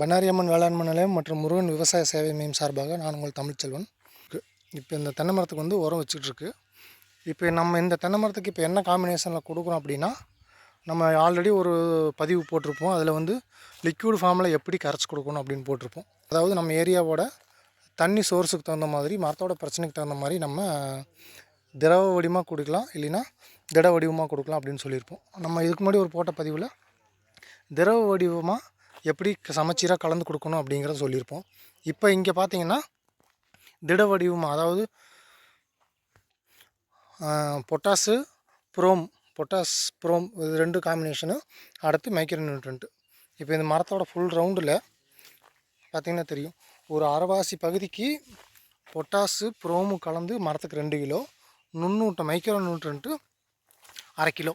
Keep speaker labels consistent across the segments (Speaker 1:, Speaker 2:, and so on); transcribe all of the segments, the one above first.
Speaker 1: பன்னாரியம்மன் வேளாண்மை நிலையம் மற்றும் முருகன் விவசாய சேவை மையம் சார்பாக நான் உங்கள் தமிழ்ச்செல்வன் இப்போ இந்த தென்னை மரத்துக்கு வந்து உரம் வச்சுட்ருக்கு. இப்போ நம்ம இந்த தென்னை மரத்துக்கு இப்போ என்ன காம்பினேஷனில் கொடுக்குறோம் அப்படின்னா நம்ம ஆல்ரெடி ஒரு பதிவு போட்டிருப்போம். அதில் வந்து லிக்யூட் ஃபார்மில் எப்படி கரைச்சி கொடுக்கணும் அப்படின்னு போட்டிருப்போம். அதாவது நம்ம ஏரியாவோட தண்ணி சோர்ஸுக்கு தகுந்த மாதிரி மரத்தோட பிரச்சனைக்கு தகுந்த மாதிரி நம்ம திரவ வடிவமாக கொடுக்கலாம். இல்லைன்னா திட வடிவமாக கொடுக்கலாம் அப்படின்னு சொல்லியிருப்போம். நம்ம இதுக்கு முன்னாடி ஒரு போட்ட பதிவில் திரவ வடிவமாக எப்படி சமச்சீராக கலந்து கொடுக்கணும் அப்படிங்கிறத சொல்லியிருப்போம். இப்போ இங்கே பார்த்தீங்கன்னா திட வடிவமாக அதாவது பொட்டாசு புரோம் பொட்டாஸ் புரோம் இது ரெண்டு காம்பினேஷனு அடுத்து மைக்ரோ நியூட்ரண்ட்டு இப்போ இந்த மரத்தோட ஃபுல் ரவுண்டில் பார்த்திங்கன்னா தெரியும். ஒரு அரைவாசி பகுதிக்கு பொட்டாசு புரோமு கலந்து மரத்துக்கு ரெண்டு கிலோ நுண்ணூட்டம் மைக்ரோ நியூட்ரண்ட்டு அரை கிலோ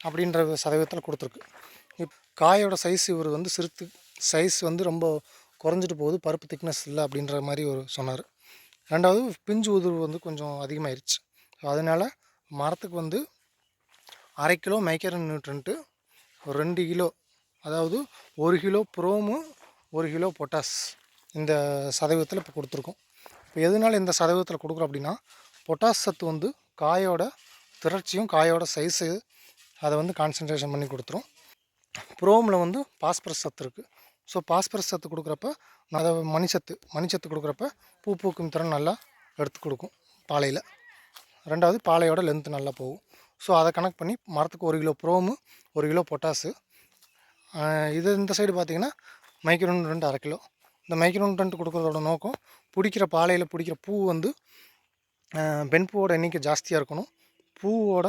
Speaker 1: அப்படின்ற சதவீதத்தில் கொடுத்துருக்கு. இப் காயோட சைஸ் இவர் வந்து சிறுத்து சைஸ் வந்து ரொம்ப குறைஞ்சிட்டு போகுது பருப்பு திக்னஸ் இல்லை அப்படின்ற மாதிரி ஒரு சொன்னார். ரெண்டாவது பிஞ்சு உதிர்வு வந்து கொஞ்சம் அதிகமாகிருச்சு அதனால் மரத்துக்கு வந்து அரை கிலோ மைக்ரோ நியூட்ரன்ட்டு ஒரு ரெண்டு கிலோ அதாவது ஒரு கிலோ புரோமு ஒரு கிலோ பொட்டாஸ் இந்த சதவீதத்தில் இப்போ கொடுத்துருக்கோம். இப்போ எதனால இந்த சதவீதத்தில் கொடுக்குறோம் அப்படின்னா பொட்டாஸ் சத்து வந்து காயோட திரட்சியும் காயோட சைஸு அதை வந்து கான்சன்ட்ரேஷன் பண்ணி கொடுத்துரும். புரோமில் வந்து பாஸ்பரஸ் சத்து இருக்குது ஸோ பாஸ்பரஸ் சத்து கொடுக்குறப்ப அதை மணிச்சத்து மணிச்சத்து கொடுக்குறப்ப பூ பூக்கும் திறன் நல்லா எடுத்து கொடுக்கும் பாலையில். ரெண்டாவது பாலையோட லென்த்து நல்லா போகும். ஸோ அதை கனெக்ட் பண்ணி மரத்துக்கு ஒரு கிலோ புரோமு ஒரு கிலோ பொட்டாசு இது இந்த சைடு பார்த்திங்கன்னா மைக்ரோன் ரெண்டு அரை கிலோ. இந்த மைக்ரோன் ரெண்டு கொடுக்குறதோட நோக்கம் பிடிக்கிற பாலையில் பிடிக்கிற பூ வந்து பெண்பூவோட எண்ணிக்கை ஜாஸ்தியாக இருக்கணும். பூவோட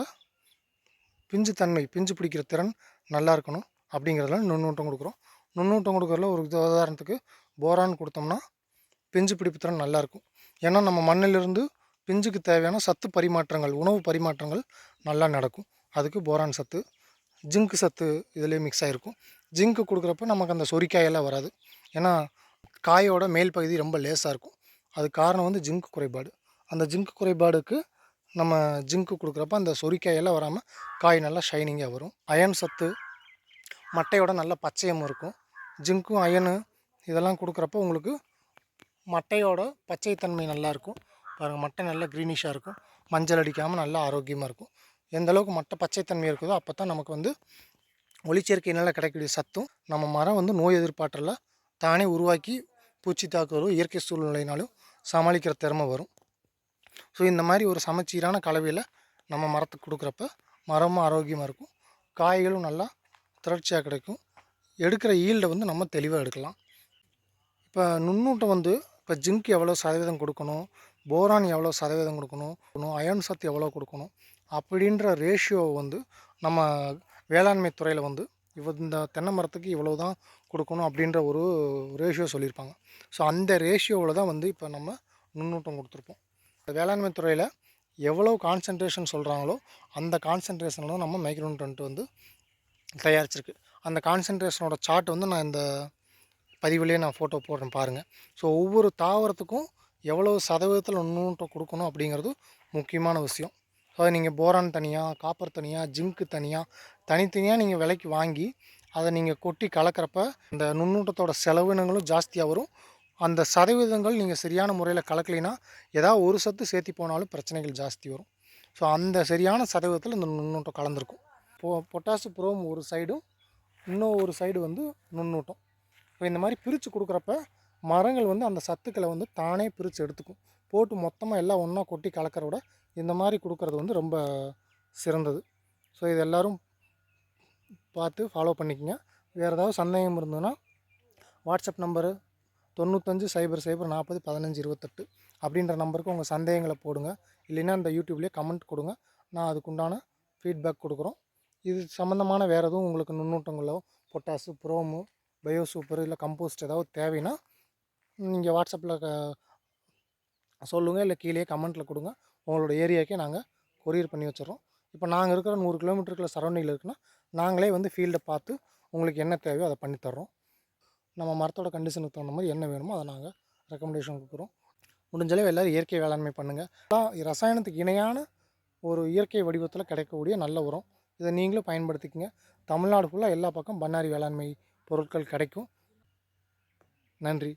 Speaker 1: பிஞ்சு தன்மை பிஞ்சு பிடிக்கிற திறன் நல்லா இருக்கணும். அப்படிங்கிறதுல நுண்ணூட்டம் கொடுக்குறோம். நுண்ணூட்டம் கொடுக்குறதுல ஒரு உதாரணத்துக்கு போரான் கொடுத்தோம்னா பிஞ்சு பிடிப்பு திறன் நல்லாயிருக்கும். ஏன்னா நம்ம மண்ணிலிருந்து பிஞ்சுக்கு தேவையான சத்து பரிமாற்றங்கள் உணவு பரிமாற்றங்கள் நல்லா நடக்கும். அதுக்கு போரான் சத்து ஜிங்க் சத்து இதுலேயே மிக்ஸ் ஆகிருக்கும். ஜிங்க்கு கொடுக்குறப்ப நமக்கு அந்த சொரிக்காயெல்லாம் வராது. ஏன்னா காயோட மேல் பகுதி ரொம்ப லேசாக இருக்கும். அது காரணம் வந்து ஜிங்க் குறைபாடு. அந்த ஜிங்க் குறைபாடுக்கு நம்ம ஜிங்க்கு கொடுக்குறப்ப அந்த சொரிக்காயெல்லாம் வராமல் காய் நல்லா ஷைனிங்காக வரும். அயன் சத்து மட்டையோட நல்ல பச்சையம் இருக்கும். ஜிங்க்கும் அயனு இதெல்லாம் கொடுக்குறப்ப உங்களுக்கு மட்டையோட பச்சைத்தன்மை நல்லாயிருக்கும் பாருங்கள் மட்டை நல்லா க்ரீனிஷாக இருக்கும். மஞ்சள் அடிக்காமல் நல்லா ஆரோக்கியமாக இருக்கும். எந்த அளவுக்கு மட்டை பச்சைத்தன்மை இருக்குதோ அப்போ தான் நமக்கு வந்து ஒளிச்சேர்க்கையினால் கிடைக்கக்கூடிய சத்தும் நம்ம மரம் வந்து நோய் எதிர்ப்பாற்றலை தானே உருவாக்கி பூச்சி தாக்குதலோ இயற்கை சூழ்நிலைனாலும் சமாளிக்கிற திறமை வரும். ஸோ இந்த மாதிரி ஒரு சமச்சீரான கலவையில் நம்ம மரத்துக்கு கொடுக்குறப்ப மரமும் ஆரோக்கியமாக இருக்கும். காய்களும் நல்லா திரட்சியாக கிடைக்கும். எடுக்கிற ஈல்டை வந்து நம்ம தெளிவாக எடுக்கலாம். இப்போ நுண்ணூட்டம் வந்து இப்போ ஜிங்க் எவ்வளோ சதவீதம் கொடுக்கணும்? போரான் எவ்வளோ சதவீதம் கொடுக்கணும்? அயன் சத்து எவ்வளோ கொடுக்கணும்? அப்படின்ற ரேஷியோ வந்து நம்ம வேளாண்மை துறையில் வந்து இவ இந்த தென்னை மரத்துக்கு இவ்வளோ தான் கொடுக்கணும் அப்படின்ற ஒரு ரேஷியோ சொல்லியிருப்பாங்க. ஸோ அந்த ரேஷியோவில் தான் வந்து இப்போ நம்ம நுண்ணூட்டம் கொடுத்துருப்போம். வேளாண்மை துறையில் எவ்வளோ கான்சன்ட்ரேஷன் சொல்கிறாங்களோ அந்த கான்சன்ட்ரேஷனில் நம்ம மைக்ரோன்டன்ட் வந்து தயாரிச்சிருக்கு. அந்த கான்சன்ட்ரேஷனோட சார்ட் வந்து நான் இந்த பதிவுலேயே நான் ஃபோட்டோ போடுறேன் பாருங்கள் ஸோ ஒவ்வொரு தாவரத்துக்கும் எவ்வளோ சதவீதத்தில் நுண்ணூட்டம் கொடுக்கணும் அப்படிங்கிறது முக்கியமான விஷயம். ஸோ நீங்கள் போரான் தனியாக காப்பர் தனியாக ஜிங்க்கு தனியாக தனித்தனியாக நீங்கள் விலைக்கு வாங்கி அதை நீங்கள் கொட்டி கலக்கிறப்ப இந்த நுண்ணூட்டத்தோட செலவினங்களும் ஜாஸ்தியாக வரும். அந்த சதவீதங்கள் நீங்கள் சரியான முறையில் கலக்கலைன்னா ஏதாவது ஒரு சத்து சேர்த்தி போனாலும் பிரச்சனைகள் ஜாஸ்தி வரும். ஸோ அந்த சரியான சதவீதத்தில் இந்த நுண்ணூட்டம் கலந்துருக்கும். பொ பொட்டாசு புரோம் ஒரு சைடும் இன்னும் ஒரு சைடு வந்து நுண்ணூட்டம். இப்போ இந்த மாதிரி பிரித்து கொடுக்குறப்ப மரங்கள் வந்து அந்த சத்துக்களை வந்து தானே பிரித்து எடுத்துக்கும். போட்டு மொத்தமாக எல்லாம் ஒன்றா கொட்டி கலக்கிறத விட இந்த மாதிரி கொடுக்குறது வந்து ரொம்ப சிறந்தது. ஸோ இது எல்லோரும் பார்த்து ஃபாலோ பண்ணிக்கோங்க. வேறு ஏதாவது சந்தேகம் இருந்ததுன்னா வாட்ஸ்அப் நம்பரு தொண்ணூத்தஞ்சு சைபர் சைபர் நாற்பது பதினஞ்சு இருபத்தெட்டு அப்படின்ற நம்பருக்கு உங்கள் சந்தேகங்களை போடுங்க. இல்லைன்னா இந்த யூடியூப்லேயே கமெண்ட் கொடுங்க. நான் அதுக்குண்டான ஃபீட்பேக் கொடுக்குறோம். இது சம்மந்தமான வேறு எதுவும் உங்களுக்கு நுண்ணூட்டங்களோ பொட்டாசு புரோமு பயோ சூப்பர் இல்லை கம்போஸ்ட் ஏதாவது தேவைன்னா நீங்கள் வாட்ஸ்அப்பில் சொல்லுங்கள் இல்லை கீழே கமெண்ட்டில் கொடுங்க. உங்களோட ஏரியாக்கே நாங்கள் கொரியர் பண்ணி வச்சிடறோம். இப்போ நாங்கள் இருக்கிற நூறு கிலோமீட்டருக்குள்ள சரௌண்டிங்கில் இருக்குன்னா நாங்களே வந்து ஃபீல்டை பார்த்து உங்களுக்கு என்ன தேவையோ அதை பண்ணித்தர்றோம் நம்ம மரத்தோட கண்டிஷனுக்கு தகுந்த மாதிரி என்ன வேணுமோ அதை நாங்கள் ரெக்கமெண்டேஷன் கொடுக்குறோம். முடிஞ்சளவு எல்லோரும் இயற்கை வேளாண்மை பண்ணுங்கள் ரசாயனத்துக்கு இணையான ஒரு இயற்கை வடிவத்தில் கிடைக்கக்கூடிய நல்ல உரம் இதை நீங்களும் பயன்படுத்திக்கங்க. தமிழ்நாடு ஃபுல்லாக எல்லா பக்கம் பண்ணாரி வேளாண்மை பொருட்கள் கிடைக்கும். நன்றி.